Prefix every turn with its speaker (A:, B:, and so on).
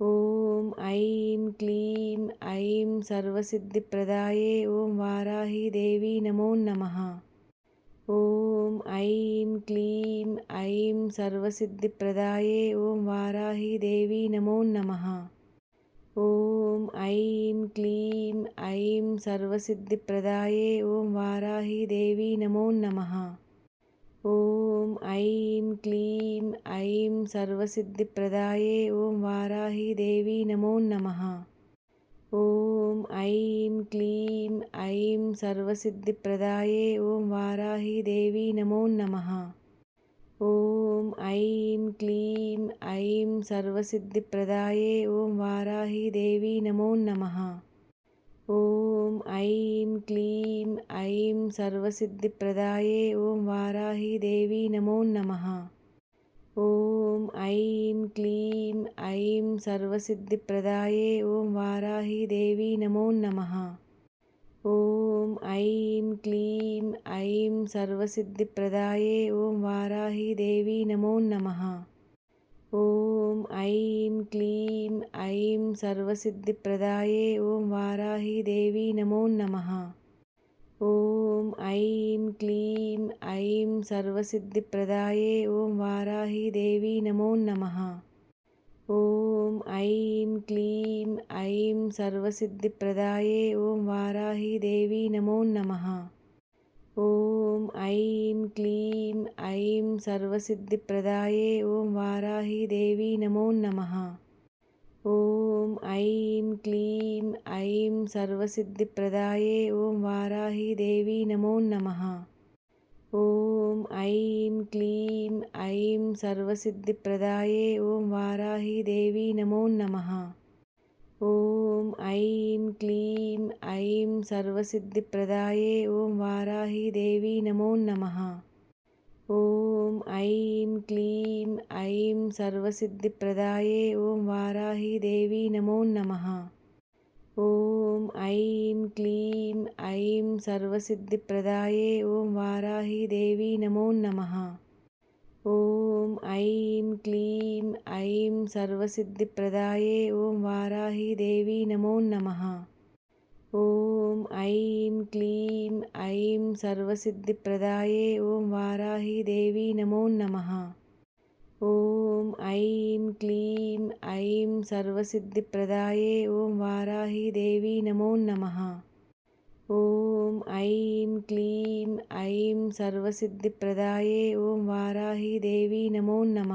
A: ఓం ఐం క్లీం ఐం సర్వసిద్ధిప్రదాయే ఓం వారాహి దేవి నమో నమ ఓం ఐం క్లీం ఐం సర్వసిద్ధిప్రదాయే ఓం వారాహి దేవి నమో నమ ఓం ఐం క్లీం ఐం సర్వసిద్ధిప్రదాయే ఓం వారాహి దేవి నమో నమ ఓం ఐం క్లీం ఐం సర్వసిద్ధిప్రదాయే ఓం వారాహి దేవి నమో నమ. ఓం ఐం క్లీం ఐం సర్వసిద్ధిప్రదాయే ఓం వారాహి దేవి నమో నమ. ఓం ఐం క్లీం ఐం సర్వసిద్ధిప్రదాయే ఓం వారాహి దేవి నమో నమ. ఓం ఐం క్లీం ఐం సర్వసిద్ధిప్రదాయే ఓం వారాహి దేవి నమో నమ. ఓం ఐం క్లీం ఐం సర్వసిద్ధిప్రదాయే ఓం వారాహి దేవి నమో నమ. ఓం ఐం క్లీం ఐం సర్వసిద్ధిప్రదాయే ఓం వారాహి దేవి నమో నమ. ఓం ఐం క్లీం ఐం సర్వసిద్ధిప్రదాయే ఓం వారాహి దేవి నమో నమ. ఓం ఐం క్లీం ఐం సర్వసిద్ధిప్రదాయే. ఓం వారాహి దేవి నమో నమ. ఓం ఐం క్లీం ఐం సర్వసిద్ధిప్రదాయే. ఓం వారాహి దేవి నమో నమ. ఓం ఐం క్లీం ఐం సర్వసిద్ధిప్రదాయే. ఓం వారాహి దేవి నమో నమ. ఓం ఐం క్లీం ఐం సర్వసిద్ధిప్రదాయే ఓం వారాహి దేవి నమో నమ ఓం ఐం క్లీం ఐం సర్వసిద్ధిప్రదాయే ఓం వారాహి దేవి నమో నమ ఓం ఐం క్లీం ఐం సర్వసిద్ధిప్రదాయే ఓం వారాహి దేవి నమో నమ ఓం ఐం క్లీం ఐం సర్వసిద్ధిప్రదాయే. ఓం వారాహి దేవి నమో నమ. ఓం ఐం క్లీం ఐం సర్వసిద్ధిప్రదాయే. ఓం వారాహి దేవి నమో నమ. ఓం ఐం క్లీం ఐం సర్వసిద్ధిప్రదాయే. ఓం వారాహి దేవి నమో నమ. ఓం ఐం క్లీం ఐం సర్వసిద్ధిప్రదాయే ఓం వారాహి దేవి నమో నమ. ఓం ఐం క్లీం ఐం సర్వసిద్ధిప్రదాయే ఓం వారాహి దేవి నమో నమ. ఓం ఐం క్లీం ఐం సర్వసిద్ధిప్రదాయే ఓం వారాహి దేవి నమో నమ.